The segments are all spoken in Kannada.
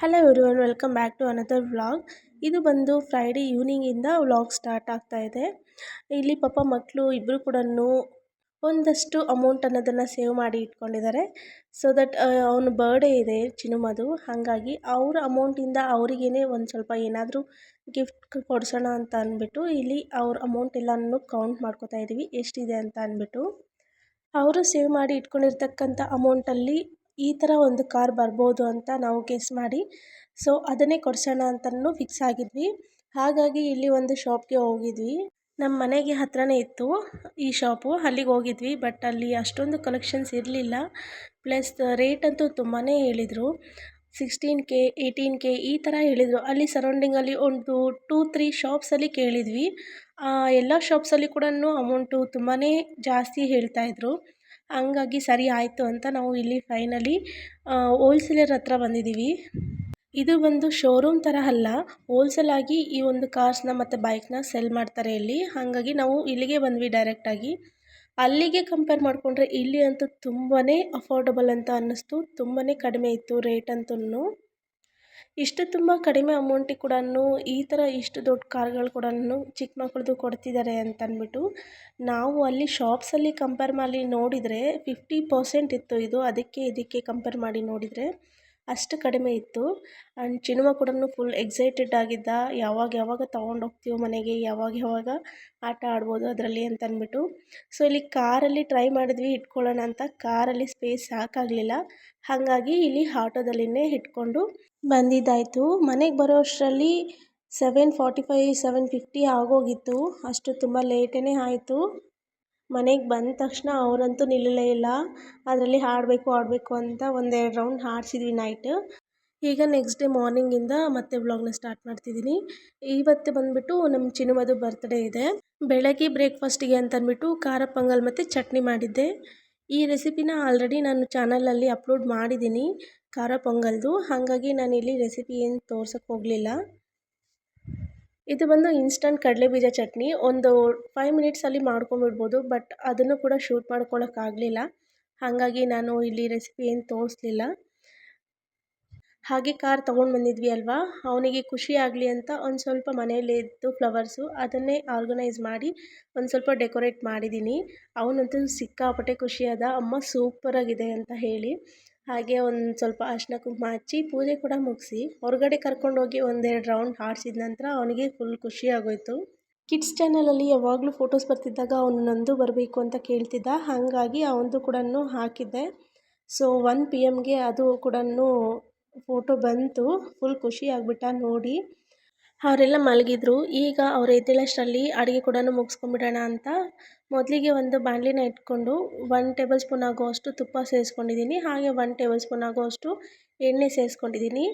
Hello everyone welcome back to another vlog ಇದು ಬಂದು ಫ್ರೈಡೇ ಈವ್ನಿಂಗಿಂದ ವ್ಲಾಗ್ ಸ್ಟಾರ್ಟ್ ಆಗ್ತಾ ಇದೆ. ಇಲ್ಲಿ ಪಾಪ ಮಕ್ಕಳು ಇಬ್ಬರು ಕೂಡ ಒಂದಷ್ಟು ಅಮೌಂಟ್ ಅನ್ನೋದನ್ನು ಸೇವ್ ಮಾಡಿ ಇಟ್ಕೊಂಡಿದ್ದಾರೆ. ಸೊ ದಟ್ ಅವನ ಬರ್ಡೇ ಇದೆ ಚಿನುಮದು. ಹಾಗಾಗಿ ಅವ್ರ ಅಮೌಂಟಿಂದ ಅವರಿಗೇನೆ ಒಂದು ಸ್ವಲ್ಪ ಏನಾದರೂ ಗಿಫ್ಟ್ ಕೊಡಿಸೋಣ ಅಂತ ಅಂದ್ಬಿಟ್ಟು ಇಲ್ಲಿ ಅವ್ರ ಅಮೌಂಟ್ ಎಲ್ಲನೂ ಕೌಂಟ್ ಮಾಡ್ಕೋತಾ ಇದ್ದೀವಿ ಎಷ್ಟಿದೆ ಅಂತ ಅಂದ್ಬಿಟ್ಟು. ಅವರು ಸೇವ್ ಮಾಡಿ ಇಟ್ಕೊಂಡಿರ್ತಕ್ಕಂಥ ಅಮೌಂಟಲ್ಲಿ ಈ ಥರ ಒಂದು ಕಾರ್ ಬರ್ಬೋದು ಅಂತ ನಾವು ಗೆಸ್ ಮಾಡಿ. ಸೊ ಅದನ್ನೇ ಕೊಡ್ಸೋಣ ಅಂತಲೂ ಫಿಕ್ಸ್ ಆಗಿದ್ವಿ. ಹಾಗಾಗಿ ಇಲ್ಲಿ ಒಂದು ಶಾಪ್ಗೆ ಹೋಗಿದ್ವಿ. ನಮ್ಮ ಮನೆಗೆ ಹತ್ರನೇ ಇತ್ತು ಈ ಶಾಪು ಅಲ್ಲಿಗೆ ಹೋಗಿದ್ವಿ ಬಟ್ ಅಲ್ಲಿ ಅಷ್ಟೊಂದು ಕಲೆಕ್ಷನ್ಸ್ ಇರಲಿಲ್ಲ. ಪ್ಲಸ್ ರೇಟ್ ಅಂತೂ ತುಂಬಾ ಹೇಳಿದರು. ಸಿಕ್ಸ್ಟೀನ್ ಕೆ ಏಯ್ಟೀನ್ ಕೆ ಈ ಥರ ಹೇಳಿದರು. ಅಲ್ಲಿ ಸರೌಂಡಿಂಗಲ್ಲಿ ಒಂದು ಟೂ ತ್ರೀ ಶಾಪ್ಸಲ್ಲಿ ಕೇಳಿದ್ವಿ. ಎಲ್ಲ ಶಾಪ್ಸಲ್ಲಿ ಕೂಡ ಅಮೌಂಟು ತುಂಬಾ ಜಾಸ್ತಿ ಹೇಳ್ತಾಯಿದ್ರು ಹಂಗಾಗಿ ಸರಿ ಆಯಿತು ಅಂತ ನಾವು ಇಲ್ಲಿ ಫೈನಲಿ ಹೋಲ್ಸೇಲರ್ ಹತ್ರ ಬಂದಿದ್ದೀವಿ. ಇದು ಒಂದು ಶೋರೂಮ್ ಥರ ಅಲ್ಲ ಹೋಲ್ಸೇಲ್ ಆಗಿ ಈ ಒಂದು ಕಾರ್ಸ್ನ ಮತ್ತು ಬೈಕ್ನ ಸೆಲ್ ಮಾಡ್ತಾರೆ ಇಲ್ಲಿ. ಹಾಗಾಗಿ ನಾವು ಇಲ್ಲಿಗೆ ಬಂದ್ವಿ ಡೈರೆಕ್ಟಾಗಿ ಅಲ್ಲಿಗೆ ಕಂಪೇರ್ ಮಾಡಿಕೊಂಡ್ರೆ ಇಲ್ಲಿ ಅಂತೂ ತುಂಬಾ ಅಫೋರ್ಡಬಲ್ ಅಂತ ಅನ್ನಿಸ್ತು ತುಂಬಾ ಕಡಿಮೆ ಇತ್ತು ರೇಟ್ ಅಂತೂ ಇಷ್ಟು ತುಂಬ ಕಡಿಮೆ ಅಮೌಂಟಿಗೆ ಕೂಡ ಈ ಥರ ಇಷ್ಟು ದೊಡ್ಡ ಕಾರ್ಗಳು ಕೂಡ ಚಿಕ್ಕ ಮಕ್ಳದ್ದು ಕೊಡ್ತಿದ್ದಾರೆ ಅಂತ ಅಂದ್ಬಿಟ್ಟು ನಾವು ಅಲ್ಲಿ ಶಾಪ್ಸಲ್ಲಿ ಕಂಪೇರ್ ಮಾಡಿ ನೋಡಿದರೆ ಫಿಫ್ಟಿ ಪರ್ಸೆಂಟ್ ಇತ್ತು ಇದು, ಅದಕ್ಕೆ ಇದಕ್ಕೆ ಕಂಪೇರ್ ಮಾಡಿ ನೋಡಿದರೆ ಅಷ್ಟು ಕಡಿಮೆ ಇತ್ತು. ಆ್ಯಂಡ್ ಚಿನ್ಮ ಕೂಡ ಫುಲ್ ಎಕ್ಸೈಟೆಡ್ ಆಗಿದ್ದ, ಯಾವಾಗ ಯಾವಾಗ ತೊಗೊಂಡು ಹೋಗ್ತೀವೋ ಮನೆಗೆ, ಯಾವಾಗ ಯಾವಾಗ ಆಟ ಆಡ್ಬೋದು ಅದರಲ್ಲಿ ಅಂತ ಅಂದ್ಬಿಟ್ಟು ಸೊ, ಇಲ್ಲಿ ಕಾರಲ್ಲಿ ಟ್ರೈ ಮಾಡಿದ್ವಿ ಇಟ್ಕೊಳ್ಳೋಣ ಅಂತ, ಕಾರಲ್ಲಿ ಸ್ಪೇಸ್ ಸಾಕಾಗಲಿಲ್ಲ. ಹಾಗಾಗಿ ಇಲ್ಲಿ ಆಟೋದಲ್ಲಿನೇ ಇಟ್ಕೊಂಡು ಬಂದಿದ್ದಾಯಿತು. ಮನೆಗೆ ಬರೋ ಅಷ್ಟರಲ್ಲಿ seven forty five seven fifty ಆಗೋಗಿತ್ತು. ಅಷ್ಟು ತುಂಬ ಲೇಟೇ ಆಯಿತು. ಮನೆಗೆ ಬಂದ ತಕ್ಷಣ ಅವರಂತೂ ನಿಲ್ಲಲೇ ಇಲ್ಲ. ಅದರಲ್ಲಿ ಹಾಡಬೇಕು ಆಡಬೇಕು ಅಂತ ಒಂದೆರಡು ರೌಂಡ್ ಹಾಡಿಸಿದ್ವಿ ನೈಟ್ ಈಗ ನೆಕ್ಸ್ಟ್ ಡೇ ಮಾರ್ನಿಂಗಿಂದ ಮತ್ತೆ ವ್ಲಾಗ್ನ ಸ್ಟಾರ್ಟ್ ಮಾಡ್ತಿದ್ದೀನಿ. ಇವತ್ತು ಬಂದುಬಿಟ್ಟು ನಮ್ಮ ಚಿನುಮದು ಬರ್ತ್ಡೇ ಇದೆ. ಬೆಳಗ್ಗೆ ಬ್ರೇಕ್ಫಾಸ್ಟಿಗೆ ಅಂತಂದ್ಬಿಟ್ಟು ಖಾರ ಪೊಂಗಲ್ ಮತ್ತು ಚಟ್ನಿ ಮಾಡಿದ್ದೆ. ಈ ರೆಸಿಪಿನ ಆಲ್ರೆಡಿ ನಾನು ಚಾನಲಲ್ಲಿ ಅಪ್ಲೋಡ್ ಮಾಡಿದ್ದೀನಿ. ಖಾರ ಪೊಂಗಲ್ದು. ಹಾಗಾಗಿ ನಾನು ಇಲ್ಲಿ ರೆಸಿಪಿ ಏನು ತೋರ್ಸೋಕ್ಕೆ ಹೋಗಲಿಲ್ಲ. ಇದು ಬಂದು ಇನ್ಸ್ಟಂಟ್ ಕಡಲೆಬೀಜ ಚಟ್ನಿ. ಒಂದು ಫೈವ್ ಮಿನಿಟ್ಸಲ್ಲಿ ಮಾಡ್ಕೊಂಬಿಡ್ಬೋದು ಬಟ್ ಅದನ್ನು ಕೂಡ ಶೂಟ್ ಮಾಡ್ಕೊಳ್ಳೋಕ್ಕಾಗಲಿಲ್ಲ ಹಾಗಾಗಿ ನಾನು ಇಲ್ಲಿ ರೆಸಿಪಿ ಏನು ತೋರಿಸ್ಲಿಲ್ಲ. ಹಾಗೆ ಕಾರ್ ತೊಗೊಂಡು ಬಂದಿದ್ವಿ ಅಲ್ವಾ? ಅವನಿಗೆ ಖುಷಿ ಆಗಲಿ ಅಂತ ಒಂದು ಸ್ವಲ್ಪ ಮನೆಯಲ್ಲಿದ್ದು ಫ್ಲವರ್ಸು ಅದನ್ನೇ ಆರ್ಗನೈಸ್ ಮಾಡಿ ಒಂದು ಸ್ವಲ್ಪ ಡೆಕೋರೇಟ್ ಮಾಡಿದ್ದೀನಿ. ಅವನಂತೂ ಸಿಕ್ಕಾಪಟ್ಟೆ ಖುಷಿಯಾದ, ಅಮ್ಮ ಸೂಪರಾಗಿದೆ ಅಂತ ಹೇಳಿ. ಹಾಗೆ ಒಂದು ಸ್ವಲ್ಪ ಅರಿಶಿನ ಕುಂಕುಮ ಹಚ್ಚಿ ಪೂಜೆ ಕೂಡ ಮುಗಿಸಿ ಹೊರಗಡೆ ಕರ್ಕೊಂಡೋಗಿ ಒಂದೆರಡು ರೌಂಡ್ ಆಡಿಸಿದ ನಂತರ ಅವನಿಗೆ ಫುಲ್ ಖುಷಿ ಆಗೋಯಿತು. ಕಿಡ್ಸ್ ಚಾನಲಲ್ಲಿ ಯಾವಾಗಲೂ ಫೋಟೋಸ್ ಬರ್ತಿದ್ದಾಗ ಅವನು ನಂದು ಬರಬೇಕು ಅಂತ ಕೇಳ್ತಿದ್ದ. ಹಾಗಾಗಿ ಅವನದು ಕೂಡ ಹಾಕಿದ್ದೆ. ಸೊ ಒನ್ ಪಿ ಎಮ್ಗೆ ಅದು ಕೂಡ ಫೋಟೋ ಬಂತು. ಫುಲ್ ಖುಷಿ ಆಗಿಬಿಟ್ಟ ನೋಡಿ. ಅವರೆಲ್ಲ ಮಲಗಿದ್ರು. ಈಗ ಅವ್ರು ಎದ್ದೇಳಷ್ಟರಲ್ಲಿ ಅಡುಗೆ ಕೂಡ ಮುಗಿಸ್ಕೊಂಬಿಡೋಣ ಅಂತ ಮೊದಲಿಗೆ ಒಂದು ಬಾಣಲಿನ ಇಟ್ಕೊಂಡು ಒನ್ ಟೇಬಲ್ ಸ್ಪೂನ್ ಆಗುವಷ್ಟು ತುಪ್ಪ ಸೇರಿಸ್ಕೊಂಡಿದ್ದೀನಿ. ಹಾಗೆ ಒನ್ ಟೇಬಲ್ ಸ್ಪೂನ್ ಆಗುವಷ್ಟು ಎಣ್ಣೆ ಸೇರಿಸ್ಕೊಂಡಿದ್ದೀನಿ.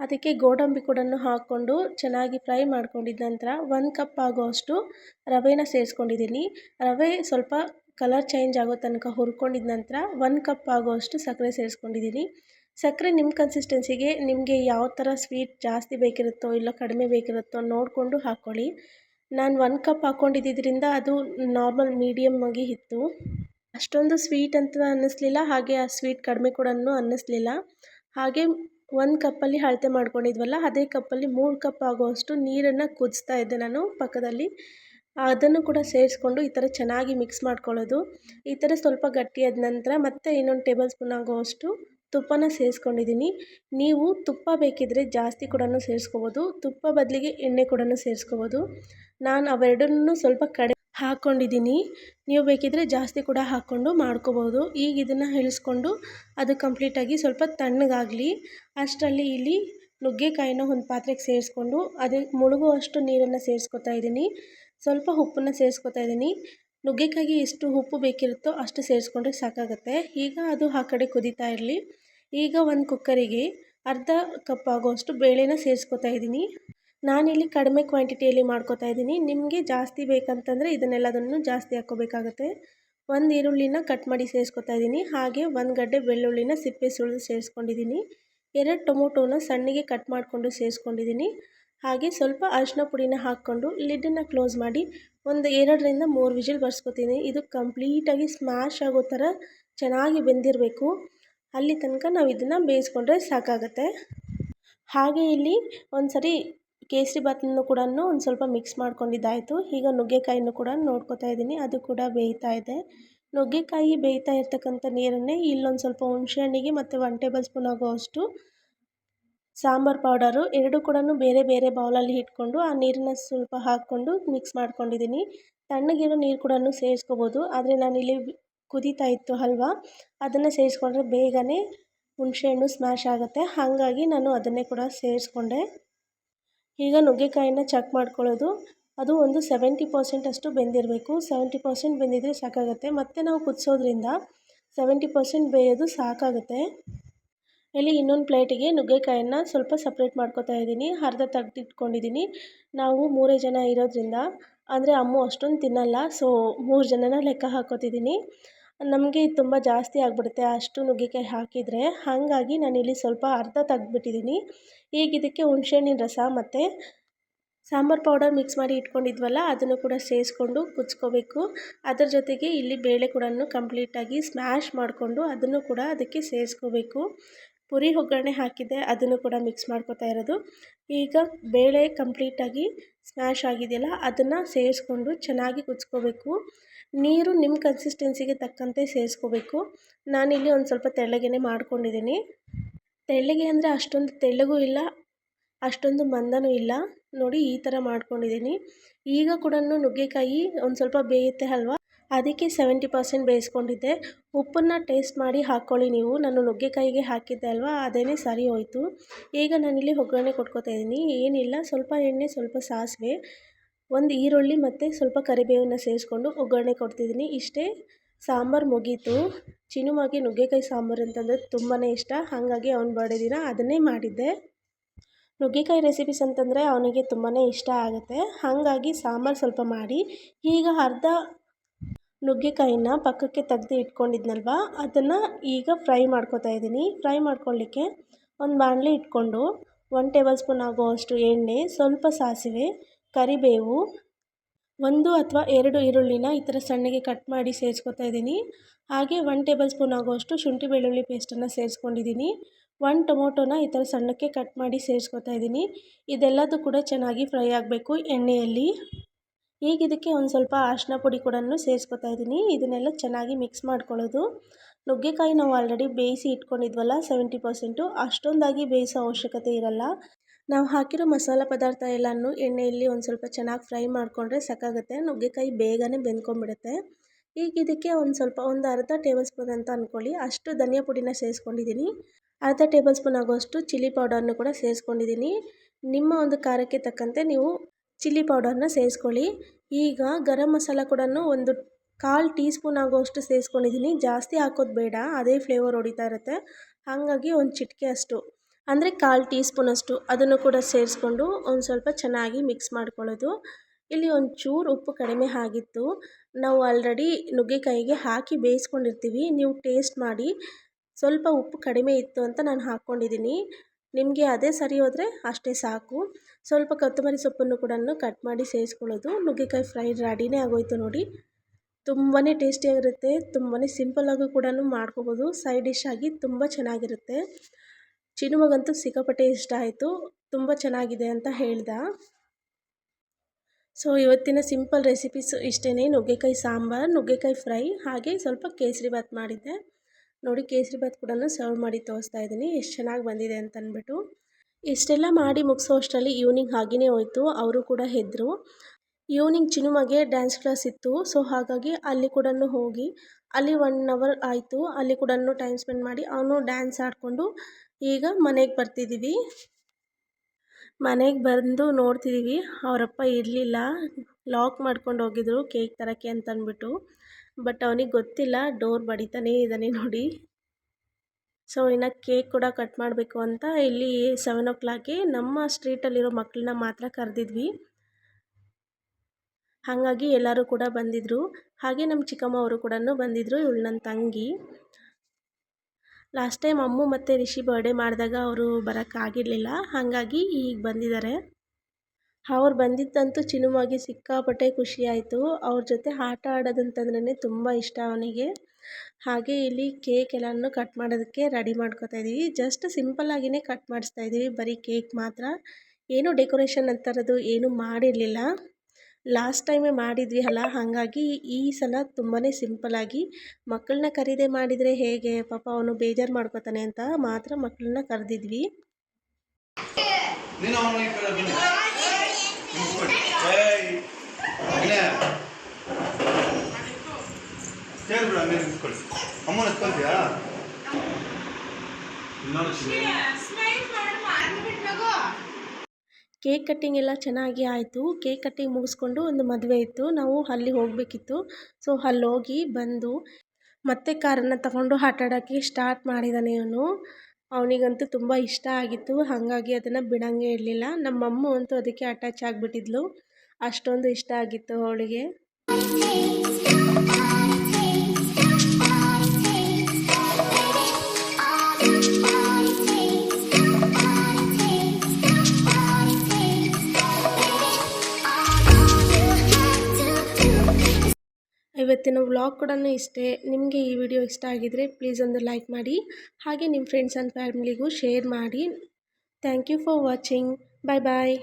ಅದಕ್ಕೆ ಗೋಡಂಬಿ ಕೂಡ ಹಾಕ್ಕೊಂಡು ಚೆನ್ನಾಗಿ ಫ್ರೈ ಮಾಡ್ಕೊಂಡಿದ್ದ ನಂತರ ಒಂದು ಕಪ್ ಆಗುವಷ್ಟು ರವೆನ ಸೇರಿಸ್ಕೊಂಡಿದ್ದೀನಿ. ರವೆ ಸ್ವಲ್ಪ ಕಲರ್ ಚೇಂಜ್ ಆಗೋ ತನಕ ಹುರ್ಕೊಂಡಿದ ನಂತರ ಒಂದು ಕಪ್ ಆಗುವಷ್ಟು ಸಕ್ಕರೆ ಸೇರಿಸ್ಕೊಂಡಿದ್ದೀನಿ. ಸಕ್ಕರೆ ನಿಮ್ಮ ಕನ್ಸಿಸ್ಟೆನ್ಸಿಗೆ ನಿಮಗೆ ಯಾವ ಥರ ಸ್ವೀಟ್ ಜಾಸ್ತಿ ಬೇಕಿರುತ್ತೋ ಇಲ್ಲ ಕಡಿಮೆ ಬೇಕಿರುತ್ತೋ ನೋಡಿಕೊಂಡು ಹಾಕ್ಕೊಳ್ಳಿ ನಾನು ಒಂದು ಕಪ್ ಹಾಕ್ಕೊಂಡಿದ್ದಿದ್ರಿಂದ ಅದು ನಾರ್ಮಲ್ ಮೀಡಿಯಮ್ಮಾಗಿ ಇತ್ತು. ಅಷ್ಟೊಂದು ಸ್ವೀಟ್ ಅಂತ ಅನ್ನಿಸ್ಲಿಲ್ಲ, ಹಾಗೆ ಆ ಸ್ವೀಟ್ ಕಡಿಮೆ ಕೂಡ ಅನ್ನಿಸ್ಲಿಲ್ಲ. ಹಾಗೆ ಒಂದು ಕಪ್ಪಲ್ಲಿ ಅಳತೆ ಮಾಡ್ಕೊಂಡಿದ್ವಲ್ಲ, ಅದೇ ಕಪ್ಪಲ್ಲಿ ಮೂರು ಕಪ್ ಆಗುವಷ್ಟು ನೀರನ್ನು ಕುದಿಸ್ತಾ ಇದ್ದೆ ನಾನು ಪಕ್ಕದಲ್ಲಿ. ಅದನ್ನು ಕೂಡ ಸೇರಿಸ್ಕೊಂಡು ಈ ಥರ ಚೆನ್ನಾಗಿ ಮಿಕ್ಸ್ ಮಾಡ್ಕೊಳ್ಳೋದು. ಈ ಥರ ಸ್ವಲ್ಪ ಗಟ್ಟಿಯಾದ ನಂತರ ಮತ್ತೆ ಇನ್ನೊಂದು ಟೇಬಲ್ ಸ್ಪೂನ್ ಆಗುವಷ್ಟು ತುಪ್ಪನ ಸೇರಿಸ್ಕೊಂಡಿದ್ದೀನಿ. ನೀವು ತುಪ್ಪ ಬೇಕಿದ್ದರೆ ಜಾಸ್ತಿ ಕೂಡ ಸೇರಿಸ್ಕೋಬೋದು, ತುಪ್ಪ ಬದಲಿಗೆ ಎಣ್ಣೆ ಕೂಡ ಸೇರಿಸ್ಕೋಬೋದು. ನಾನು ಅವೆರಡನ್ನೂ ಸ್ವಲ್ಪ ಕಡೆ ಹಾಕ್ಕೊಂಡಿದ್ದೀನಿ ನೀವು ಬೇಕಿದ್ದರೆ ಜಾಸ್ತಿ ಕೂಡ ಹಾಕ್ಕೊಂಡು ಮಾಡ್ಕೋಬೋದು. ಈಗ ಇದನ್ನು ಇಳಿಸ್ಕೊಂಡು ಅದು ಕಂಪ್ಲೀಟಾಗಿ ಸ್ವಲ್ಪ ತಣ್ಣಗಾಗಲಿ. ಅಷ್ಟರಲ್ಲಿ ಇಲ್ಲಿ ನುಗ್ಗೆಕಾಯಿನ ಒಂದು ಪಾತ್ರೆಗೆ ಸೇರಿಸ್ಕೊಂಡು ಅದಕ್ಕೆ ಮುಳುಗುವಷ್ಟು ನೀರನ್ನು ಸೇರಿಸ್ಕೊತಾ ಇದ್ದೀನಿ. ಸ್ವಲ್ಪ ಉಪ್ಪನ್ನು ಸೇರಿಸ್ಕೊತಾ ಇದ್ದೀನಿ. ನುಗ್ಗೆಕಾಯಿಗೆ ಎಷ್ಟು ಉಪ್ಪು ಬೇಕಿರುತ್ತೋ ಅಷ್ಟು ಸೇರಿಸ್ಕೊಂಡ್ರೆ ಸಾಕಾಗುತ್ತೆ. ಈಗ ಅದು ಆ ಕಡೆ ಕುದೀತಾ ಇರಲಿ. ಈಗ ಒಂದು ಕುಕ್ಕರಿಗೆ ಅರ್ಧ ಕಪ್ ಆಗೋಷ್ಟು ಬೇಳೆನ ಸೇರಿಸ್ಕೊತಾ ಇದ್ದೀನಿ. ನಾನಿಲ್ಲಿ ಕಡಿಮೆ ಕ್ವಾಂಟಿಟಿಯಲ್ಲಿ ಮಾಡ್ಕೋತಾ ಇದ್ದೀನಿ. ನಿಮಗೆ ಜಾಸ್ತಿ ಬೇಕಂತಂದರೆ ಇದನ್ನೆಲ್ಲದನ್ನು ಜಾಸ್ತಿ ಹಾಕ್ಕೋಬೇಕಾಗತ್ತೆ. ಒಂದು ಈರುಳ್ಳಿನ ಕಟ್ ಮಾಡಿ ಸೇರಿಸ್ಕೊತಾ ಇದ್ದೀನಿ. ಹಾಗೆ ಒಂದು ಗಡ್ಡೆ ಬೆಳ್ಳುಳ್ಳಿನ ಸಿಪ್ಪೆ ಸುಳಿದು ಸೇರಿಸ್ಕೊಂಡಿದ್ದೀನಿ. ಎರಡು ಟೊಮೊಟೊನ ಸಣ್ಣಗೆ ಕಟ್ ಮಾಡಿಕೊಂಡು ಸೇರಿಸ್ಕೊಂಡಿದ್ದೀನಿ. ಹಾಗೆ ಸ್ವಲ್ಪ ಅರಿಶಿನ ಪುಡಿನ ಹಾಕ್ಕೊಂಡು ಲಿಡ್ಡನ್ನು ಕ್ಲೋಸ್ ಮಾಡಿ ಒಂದು ಎರಡರಿಂದ ಮೂರು ವಿಜಿಲ್ ಬರ್ಸ್ಕೊತೀನಿ. ಇದು ಕಂಪ್ಲೀಟಾಗಿ ಸ್ಮ್ಯಾಶ್ ಆಗೋ ಥರ ಚೆನ್ನಾಗಿ ಬೆಂದಿರಬೇಕು. ಅಲ್ಲಿ ತನಕ ನಾವು ಇದನ್ನು ಬೇಯಿಸ್ಕೊಂಡ್ರೆ ಸಾಕಾಗತ್ತೆ. ಹಾಗೆ ಇಲ್ಲಿ ಒಂದು ಸರಿ ಕೇಸರಿ ಭಾತನ್ನು ಕೂಡ ಒಂದು ಸ್ವಲ್ಪ ಮಿಕ್ಸ್ ಮಾಡ್ಕೊಂಡಿದ್ದಾಯಿತು. ಈಗ ನುಗ್ಗೆಕಾಯಿನೂ ಕೂಡ ನೋಡ್ಕೊತಾ ಇದ್ದೀನಿ. ಅದು ಕೂಡ ಬೇಯ್ತಾ ಇದೆ. ನುಗ್ಗೆಕಾಯಿ ಬೇಯ್ತಾ ಇರ್ತಕ್ಕಂಥ ನೀರನ್ನೇ ಇಲ್ಲೊಂದು ಸ್ವಲ್ಪ ಹುಣಸೆ ಹಣ್ಣಿಗೆ ಮತ್ತು ಒನ್ ಟೇಬಲ್ ಸ್ಪೂನ್ ಆಗುವಷ್ಟು ಸಾಂಬಾರು ಪೌಡರು ಎರಡು ಕೂಡ ಬೇರೆ ಬೇರೆ ಬೌಲಲ್ಲಿ ಇಟ್ಕೊಂಡು ಆ ನೀರನ್ನ ಸ್ವಲ್ಪ ಹಾಕ್ಕೊಂಡು ಮಿಕ್ಸ್ ಮಾಡ್ಕೊಂಡಿದ್ದೀನಿ. ತಣ್ಣಗಿರೋ ನೀರು ಕೂಡ ಸೇರಿಸ್ಕೋಬೋದು. ಆದರೆ ನಾನಿಲ್ಲಿ ಕುದೀತಾ ಇತ್ತು ಅಲ್ವಾ ಅದನ್ನು ಸೇರಿಸ್ಕೊಂಡ್ರೆ ಬೇಗನೆ ಹುಣಸೆಹಣ್ಣು ಸ್ಮ್ಯಾಶ್ ಆಗುತ್ತೆ. ಹಾಗಾಗಿ ನಾನು ಅದನ್ನೇ ಕೂಡ ಸೇರಿಸ್ಕೊಂಡೆ. ಈಗ ನುಗ್ಗೆಕಾಯಿನ ಚೆಕ್ ಮಾಡ್ಕೊಳ್ಳೋದು. ಅದು ಒಂದು ಸೆವೆಂಟಿ ಪರ್ಸೆಂಟ್ ಅಷ್ಟು ಬೆಂದಿರಬೇಕು. ಸೆವೆಂಟಿ ಪರ್ಸೆಂಟ್ ಬೆಂದಿದ್ರೆ ಸಾಕಾಗುತ್ತೆ. ಮತ್ತು ನಾವು ಕುದಿಸೋದ್ರಿಂದ ಸೆವೆಂಟಿ ಪರ್ಸೆಂಟ್ ಬೇಯೋದು ಸಾಕಾಗುತ್ತೆ. ಇಲ್ಲಿ ಇನ್ನೊಂದು ಪ್ಲೇಟಿಗೆ ನುಗ್ಗೆಕಾಯನ್ನು ಸ್ವಲ್ಪ ಸಪ್ರೇಟ್ ಮಾಡ್ಕೊತಾ ಇದ್ದೀನಿ. ಅರ್ಧ ತೆಗ್ದಿಟ್ಕೊಂಡಿದ್ದೀನಿ. ನಾವು ಮೂರೇ ಜನ ಇರೋದ್ರಿಂದ, ಅಂದರೆ ಅಮ್ಮು ಅಷ್ಟೊಂದು ತಿನ್ನಲ್ಲ. ಸೊ ಮೂರು ಜನನ ಲೆಕ್ಕ ಹಾಕ್ಕೋತಿದ್ದೀನಿ ನಮಗೆ ಇದು ತುಂಬ ಜಾಸ್ತಿ ಆಗಿಬಿಡುತ್ತೆ ಅಷ್ಟು ನುಗ್ಗೆಕಾಯಿ ಹಾಕಿದರೆ. ಹಾಗಾಗಿ ನಾನಿಲ್ಲಿ ಸ್ವಲ್ಪ ಅರ್ಧ ತೆಗ್ದ್ಬಿಟ್ಟಿದ್ದೀನಿ ಈಗ ಇದಕ್ಕೆ ಹುಣ್ಸೆಹಣ್ಣಿನ ರಸ ಮತ್ತು ಸಾಂಬಾರು ಪೌಡರ್ ಮಿಕ್ಸ್ ಮಾಡಿ ಇಟ್ಕೊಂಡಿದ್ವಲ್ಲ, ಅದನ್ನು ಕೂಡ ಸೇರಿಸ್ಕೊಂಡು ಕುಚ್ಕೋಬೇಕು ಅದರ ಜೊತೆಗೆ ಇಲ್ಲಿ ಬೇಳೆ ಕೂಡ ಕಂಪ್ಲೀಟಾಗಿ ಸ್ಮ್ಯಾಶ್ ಮಾಡಿಕೊಂಡು ಅದನ್ನು ಕೂಡ ಅದಕ್ಕೆ ಸೇರಿಸ್ಕೋಬೇಕು ಪುರಿ ಒಗ್ಗರಣೆ ಹಾಕಿದ್ದೆ, ಅದನ್ನು ಕೂಡ ಮಿಕ್ಸ್ ಮಾಡ್ಕೋತಾ ಇರೋದು. ಈಗ ಬೇಳೆ ಕಂಪ್ಲೀಟಾಗಿ ಸ್ಮ್ಯಾಶ್ ಆಗಿದೆಯಲ್ಲ, ಅದನ್ನು ಸೇರಿಸ್ಕೊಂಡು ಚೆನ್ನಾಗಿ ಕುದಿಸ್ಕೋಬೇಕು. ನೀರು ನಿಮ್ಮ ಕನ್ಸಿಸ್ಟೆನ್ಸಿಗೆ ತಕ್ಕಂತೆ ಸೇರಿಸ್ಕೋಬೇಕು. ನಾನಿಲ್ಲಿ ಒಂದು ಸ್ವಲ್ಪ ತೆಳ್ಳಗೆನೆ ಮಾಡ್ಕೊಂಡಿದ್ದೀನಿ. ತೆಳ್ಳಗೆ ಅಂದರೆ ಅಷ್ಟೊಂದು ತೆಳ್ಳಗೂ ಇಲ್ಲ, ಅಷ್ಟೊಂದು ಮಂದನೂ ಇಲ್ಲ. ನೋಡಿ ಈ ಥರ ಮಾಡ್ಕೊಂಡಿದ್ದೀನಿ. ಈಗ ಕೂಡ ನುಗ್ಗೆಕಾಯಿ ಒಂದು ಸ್ವಲ್ಪ ಬೇಯುತ್ತೆ ಅಲ್ವಾ? ಅದಕ್ಕೆ ಸೆವೆಂಟಿ ಪರ್ಸೆಂಟ್ ಬೇಯಿಸ್ಕೊಂಡಿದ್ದೆ. ಉಪ್ಪನ್ನು ಟೇಸ್ಟ್ ಮಾಡಿ ಹಾಕ್ಕೊಳ್ಳಿ ನೀವು. ನಾನು ನುಗ್ಗೆಕಾಯಿಗೆ ಹಾಕಿದ್ದೆ ಅಲ್ವಾ? ಅದೇ ಸರಿ ಹೋಯಿತು. ಈಗ ನಾನಿಲ್ಲಿ ಒಗ್ಗರಣೆ ಕೊಟ್ಕೋತಾ ಇದ್ದೀನಿ. ಏನಿಲ್ಲ, ಸ್ವಲ್ಪ ಎಣ್ಣೆ, ಸ್ವಲ್ಪ ಸಾಸಿವೆ, ಒಂದು ಈರುಳ್ಳಿ ಮತ್ತು ಸ್ವಲ್ಪ ಕರಿಬೇವನ್ನ ಸೇರಿಸ್ಕೊಂಡು ಒಗ್ಗರಣೆ ಕೊಡ್ತಿದ್ದೀನಿ. ಇಷ್ಟೇ, ಸಾಂಬಾರು ಮುಗೀತು. ಚಿನುಮಾಗಿ ನುಗ್ಗೆಕಾಯಿ ಸಾಂಬಾರು ಅಂತಂದರೆ ತುಂಬಾ ಇಷ್ಟ. ಹಾಗಾಗಿ ಅವ್ನು ಬರ್ಡೇ ದಿನ ಅದನ್ನೇ ಮಾಡಿದ್ದೆ. ನುಗ್ಗೆಕಾಯಿ ರೆಸಿಪೀಸ್ ಅಂತಂದರೆ ಅವನಿಗೆ ತುಂಬಾ ಇಷ್ಟ ಆಗುತ್ತೆ. ಹಾಗಾಗಿ ಸಾಂಬಾರು ಸ್ವಲ್ಪ ಮಾಡಿ. ಈಗ ಅರ್ಧ ನುಗ್ಗೆಕಾಯಿನ ಪಕ್ಕಕ್ಕೆ ತೆಗ್ದು ಇಟ್ಕೊಂಡಿದ್ನಲ್ವ? ಅದನ್ನು ಈಗ ಫ್ರೈ ಮಾಡ್ಕೊತಾ ಇದ್ದೀನಿ. ಫ್ರೈ ಮಾಡ್ಕೊಳ್ಳಿಕ್ಕೆ ಒಂದು ಬಾಣಲೆ ಇಟ್ಕೊಂಡು ಒನ್ ಟೇಬಲ್ ಸ್ಪೂನ್ ಆಗುವಷ್ಟು ಎಣ್ಣೆ, ಸ್ವಲ್ಪ ಸಾಸಿವೆ, ಕರಿಬೇವು, ಒಂದು ಅಥವಾ ಎರಡು ಈರುಳ್ಳಿನ ಈ ಥರ ಸಣ್ಣಗೆ ಕಟ್ ಮಾಡಿ ಸೇರಿಸ್ಕೊತಾ ಇದ್ದೀನಿ. ಹಾಗೆ ಒನ್ ಟೇಬಲ್ ಸ್ಪೂನ್ ಆಗುವಷ್ಟು ಶುಂಠಿ ಬೆಳ್ಳುಳ್ಳಿ ಪೇಸ್ಟನ್ನು ಸೇರಿಸ್ಕೊಂಡಿದ್ದೀನಿ. ಒನ್ ಟೊಮೊಟೊನ ಈ ಥರ ಸಣ್ಣಕ್ಕೆ ಕಟ್ ಮಾಡಿ ಸೇರಿಸ್ಕೊತಾ ಇದ್ದೀನಿ. ಇದೆಲ್ಲದೂ ಕೂಡ ಚೆನ್ನಾಗಿ ಫ್ರೈ ಆಗಬೇಕು ಎಣ್ಣೆಯಲ್ಲಿ. ಈಗ ಇದಕ್ಕೆ ಒಂದು ಸ್ವಲ್ಪ ಅರಿಶಿನ ಪುಡಿ ಕೂಡ ಸೇರಿಸ್ಕೊತಾ ಇದ್ದೀನಿ. ಇದನ್ನೆಲ್ಲ ಚೆನ್ನಾಗಿ ಮಿಕ್ಸ್ ಮಾಡ್ಕೊಳ್ಳೋದು. ನುಗ್ಗೆಕಾಯಿ ನಾವು ಆಲ್ರೆಡಿ ಬೇಯಿಸಿ ಇಟ್ಕೊಂಡಿದ್ವಲ್ಲ ಸೆವೆಂಟಿ ಪರ್ಸೆಂಟು ಅಷ್ಟೊಂದಾಗಿ ಬೇಯಿಸೋ ಅವಶ್ಯಕತೆ ಇರಲ್ಲ. ನಾವು ಹಾಕಿರೋ ಮಸಾಲೆ ಪದಾರ್ಥ ಎಲ್ಲನೂ ಎಣ್ಣೆಯಲ್ಲಿ ಒಂದು ಸ್ವಲ್ಪ ಚೆನ್ನಾಗಿ ಫ್ರೈ ಮಾಡಿಕೊಂಡ್ರೆ ಸಾಕಾಗುತ್ತೆ. ನುಗ್ಗೆಕಾಯಿ ಬೇಗನೆ ಬೆಂದ್ಕೊಂಡ್ಬಿಡುತ್ತೆ. ಈಗ ಇದಕ್ಕೆ ಒಂದು ಸ್ವಲ್ಪ ಒಂದು ಅರ್ಧ ಟೇಬಲ್ ಸ್ಪೂನ್ ಅಂತ ಅಂದ್ಕೊಳ್ಳಿ ಅಷ್ಟು ಧನಿಯಾ ಪುಡಿನ ಸೇರಿಸ್ಕೊಂಡಿದ್ದೀನಿ. ಅರ್ಧ ಟೇಬಲ್ ಸ್ಪೂನ್ ಆಗೋಷ್ಟು ಚಿಲ್ಲಿ ಪೌಡರ್ನು ಕೂಡ ಸೇರಿಸ್ಕೊಂಡಿದ್ದೀನಿ. ನಿಮ್ಮ ಒಂದು ಖಾರಕ್ಕೆ ತಕ್ಕಂತೆ ನೀವು ಚಿಲ್ಲಿ ಪೌಡರ್ನ ಸೇರಿಸ್ಕೊಳ್ಳಿ. ಈಗ ಗರಂ ಮಸಾಲ ಕೂಡ ಒಂದು ಕಾಲು ಟೀ ಸ್ಪೂನ್ ಆಗೋಷ್ಟು ಸೇರಿಸ್ಕೊಂಡಿದ್ದೀನಿ. ಜಾಸ್ತಿ ಹಾಕೋದು ಬೇಡ, ಅದೇ ಫ್ಲೇವರ್ ಹೊಡಿತಾ ಇರುತ್ತೆ. ಹಾಗಾಗಿ ಒಂದು ಚಿಟಿಕೆ ಅಷ್ಟು. ಅಂದರೆ ಕಾಲು ಟೀ ಸ್ಪೂನಷ್ಟು ಅದನ್ನು ಕೂಡ ಸೇರಿಸ್ಕೊಂಡು ಒಂದು ಸ್ವಲ್ಪ ಚೆನ್ನಾಗಿ ಮಿಕ್ಸ್ ಮಾಡ್ಕೊಳ್ಳೋದು. ಇಲ್ಲಿ ಒಂಚೂರು ಉಪ್ಪು ಕಡಿಮೆ ಆಗಿತ್ತು. ನಾವು ಆಲ್ರೆಡಿ ನುಗ್ಗೆಕಾಯಿಗೆ ಹಾಕಿ ಬೇಯಿಸ್ಕೊಂಡಿರ್ತೀವಿ. ನೀವು ಟೇಸ್ಟ್ ಮಾಡಿ. ಸ್ವಲ್ಪ ಉಪ್ಪು ಕಡಿಮೆ ಇತ್ತು ಅಂತ ನಾನು ಹಾಕ್ಕೊಂಡಿದ್ದೀನಿ. ನಿಮಗೆ ಅದೇ ಸರಿ ಹೋದರೆ ಅಷ್ಟೇ ಸಾಕು. ಸ್ವಲ್ಪ ಕೊತ್ತಂಬರಿ ಸೊಪ್ಪನ್ನು ಕೂಡ ಕಟ್ ಮಾಡಿ ಸೇರಿಸ್ಕೊಳ್ಳೋದು. ನುಗ್ಗೆಕಾಯಿ ಫ್ರೈ ರೆಡಿನೇ ಆಗೋಯ್ತು ನೋಡಿ. ತುಂಬಾ ಟೇಸ್ಟಿಯಾಗಿರುತ್ತೆ ತುಂಬಾ ಸಿಂಪಲ್ಲಾಗೂ ಕೂಡ ಮಾಡ್ಕೋಬೋದು. ಸೈಡ್ ಡಿಶ್ ಆಗಿ ತುಂಬ ಚೆನ್ನಾಗಿರುತ್ತೆ. ಚಿನುಮಗಂತೂ ಸಿಕ್ಕಾಪಟ್ಟೆ ಇಷ್ಟ ಆಯಿತು. ತುಂಬ ಚೆನ್ನಾಗಿದೆ ಅಂತ ಹೇಳ್ದ. ಸೊ ಇವತ್ತಿನ ಸಿಂಪಲ್ ರೆಸಿಪೀಸ್ ಇಷ್ಟೇ ನುಗ್ಗೆಕಾಯಿ ಸಾಂಬಾರು, ನುಗ್ಗೆಕಾಯಿ ಫ್ರೈ ಹಾಗೆ ಸ್ವಲ್ಪ ಕೇಸರಿ ಭಾತ್ ಮಾಡಿದ್ದೆ. ನೋಡಿ ಕೇಸರಿ ಭಾತ್ ಕೂಡ ಸರ್ವ್ ಮಾಡಿ ತೋರಿಸ್ತಾ ಇದ್ದೀನಿ. ಎಷ್ಟು ಚೆನ್ನಾಗಿ ಬಂದಿದೆ ಅಂತ ಅಂದ್ಬಿಟ್ಟು ಇಷ್ಟೆಲ್ಲ ಮಾಡಿ ಮುಗಿಸೋ ಅಷ್ಟರಲ್ಲಿ ಈವ್ನಿಂಗ್ ಹಾಗೆಯೇ ಹೋಯ್ತು. ಅವರು ಕೂಡ ಹೆದ್ರು. ಈವ್ನಿಂಗ್ ಚಿನುಮಗೆ ಡ್ಯಾನ್ಸ್ ಕ್ಲಾಸ್ ಇತ್ತು. ಸೊ ಹಾಗಾಗಿ ಅಲ್ಲಿ ಕೂಡ ಹೋಗಿ, ಅಲ್ಲಿ ಒನ್ ಅವರ್ ಆಯಿತು. ಅಲ್ಲಿ ಕೂಡ ಟೈಮ್ ಸ್ಪೆಂಡ್ ಮಾಡಿ ಅವನು ಡ್ಯಾನ್ಸ್ ಆಡಿಕೊಂಡು ಈಗ ಮನೆಗೆ ಬರ್ತಿದ್ದೀವಿ ಮನೆಗೆ ಬಂದು ನೋಡ್ತಿದ್ದೀವಿ ಅವರಪ್ಪ ಇರಲಿಲ್ಲ. ಲಾಕ್ ಮಾಡ್ಕೊಂಡು ಹೋಗಿದ್ರು ಕೇಕ್ ತರೋಕ್ಕೆ ಅಂತ ಅಂದ್ಬಿಟ್ಟು ಬಟ್ ಅವನಿಗೆ ಗೊತ್ತಿಲ್ಲ, ಡೋರ್ ಬಡಿತಾನೇ ಇದ್ದಾನೆ ನೋಡಿ. ಸೊ ಇನ್ನು ಕೇಕ್ ಕೂಡ ಕಟ್ ಮಾಡಬೇಕು ಅಂತ ಇಲ್ಲಿ ಸೆವೆನ್ ಓ ಕ್ಲಾಕ್ಗೆ ನಮ್ಮ ಸ್ಟ್ರೀಟಲ್ಲಿರೋ ಮಕ್ಕಳನ್ನ ಮಾತ್ರ ಕರೆದಿದ್ವಿ. ಹಾಗಾಗಿ ಎಲ್ಲರೂ ಕೂಡ ಬಂದಿದ್ದರು ಹಾಗೆ ನಮ್ಮ ಚಿಕ್ಕಮ್ಮ ಅವರು ಕೂಡ ಬಂದಿದ್ದರು ಇವಳು ನನ್ನ ತಂಗಿ. ಲಾಸ್ಟ್ ಟೈಮ್ ಅಮ್ಮು ಮತ್ತು ರಿಷಿ ಬರ್ಡೇ ಮಾಡಿದಾಗ ಅವರು ಬರೋಕ್ಕಾಗಿರಲಿಲ್ಲ, ಹಾಗಾಗಿ ಈಗ ಬಂದಿದ್ದಾರೆ. ಅವ್ರು ಬಂದಿದ್ದಂತೂ ಚಿನುವಾಗಿ ಸಿಕ್ಕಾಪಟ್ಟೆ ಖುಷಿ ಆಯಿತು ಅವ್ರ ಜೊತೆ ಆಟ ಆಡೋದಂತಂದ್ರೇ ತುಂಬ ಇಷ್ಟ ಅವನಿಗೆ. ಹಾಗೆ ಇಲ್ಲಿ ಕೇಕ್ ಎಲ್ಲನೂ ಕಟ್ ಮಾಡೋದಕ್ಕೆ ರೆಡಿ ಮಾಡ್ಕೋತಾ ಇದ್ದೀವಿ ಜಸ್ಟ್ ಸಿಂಪಲ್ಲಾಗಿಯೇ ಕಟ್ ಮಾಡಿಸ್ತಾ ಇದ್ದೀವಿ ಬರೀ ಕೇಕ್ ಮಾತ್ರ. ಏನು ಡೆಕೋರೇಷನ್ ಅಂತರದು ಏನು ಮಾಡಿರಲಿಲ್ಲ. ಲಾಸ್ಟ್ ಟೈಮೇ ಮಾಡಿದ್ವಿ ಅಲ್ಲ, ಹಾಗಾಗಿ ಈ ಸಲ ತುಂಬಾ ಸಿಂಪಲ್ಲಾಗಿ ಮಕ್ಕಳನ್ನ ಕರೀದೆ ಮಾಡಿದರೆ ಹೇಗೆ, ಪಾಪ ಅವನು ಬೇಜಾರು ಮಾಡ್ಕೋತಾನೆ ಅಂತ ಮಾತ್ರ ಮಕ್ಕಳನ್ನ ಕರೆದಿದ್ವಿ ಕೇಕ್ ಕಟ್ಟಿಂಗ್ ಎಲ್ಲ ಚೆನ್ನಾಗಿ ಆಯಿತು. ಕೇಕ್ ಕಟ್ಟಿಂಗ್ ಮುಗಿಸ್ಕೊಂಡು ಒಂದು ಮದುವೆ ಇತ್ತು. ನಾವು ಅಲ್ಲಿ ಹೋಗಬೇಕಿತ್ತು. ಸೊ ಅಲ್ಲಿ ಹೋಗಿ ಬಂದು ಮತ್ತೆ ಕಾರನ್ನು ತಗೊಂಡು ಆಟಾಡೋಕ್ಕೆ ಸ್ಟಾರ್ಟ್ ಮಾಡಿದ್ದಾನೆ ಇವನು. ಅವನಿಗಂತೂ ತುಂಬ ಇಷ್ಟ ಆಗಿತ್ತು, ಹಾಗಾಗಿ ಅದನ್ನು ಬಿಡೋಂಗೆ ಇರಲಿಲ್ಲ. ನಮ್ಮಮ್ಮ ಅಂತೂ ಅದಕ್ಕೆ ಅಟ್ಯಾಚ್ ಆಗಿಬಿಟ್ಟಿದ್ಲು. ಅಷ್ಟೊಂದು ಇಷ್ಟ ಆಗಿತ್ತು ಅವಳಿಗೆ. ಇವತ್ತಿನ ವ್ಲಾಗ್ ಕೂಡ ಇಷ್ಟೇ. ನಿಮಗೆ ಈ ವಿಡಿಯೋ ಇಷ್ಟ ಆಗಿದರೆ ಪ್ಲೀಸ್ ಒಂದು ಲೈಕ್ ಮಾಡಿ, ಹಾಗೆ ನಿಮ್ಮ ಫ್ರೆಂಡ್ಸ್ ಆ್ಯಂಡ್ ಫ್ಯಾಮಿಲಿಗೂ ಶೇರ್ ಮಾಡಿ. Thank you for watching. Bye bye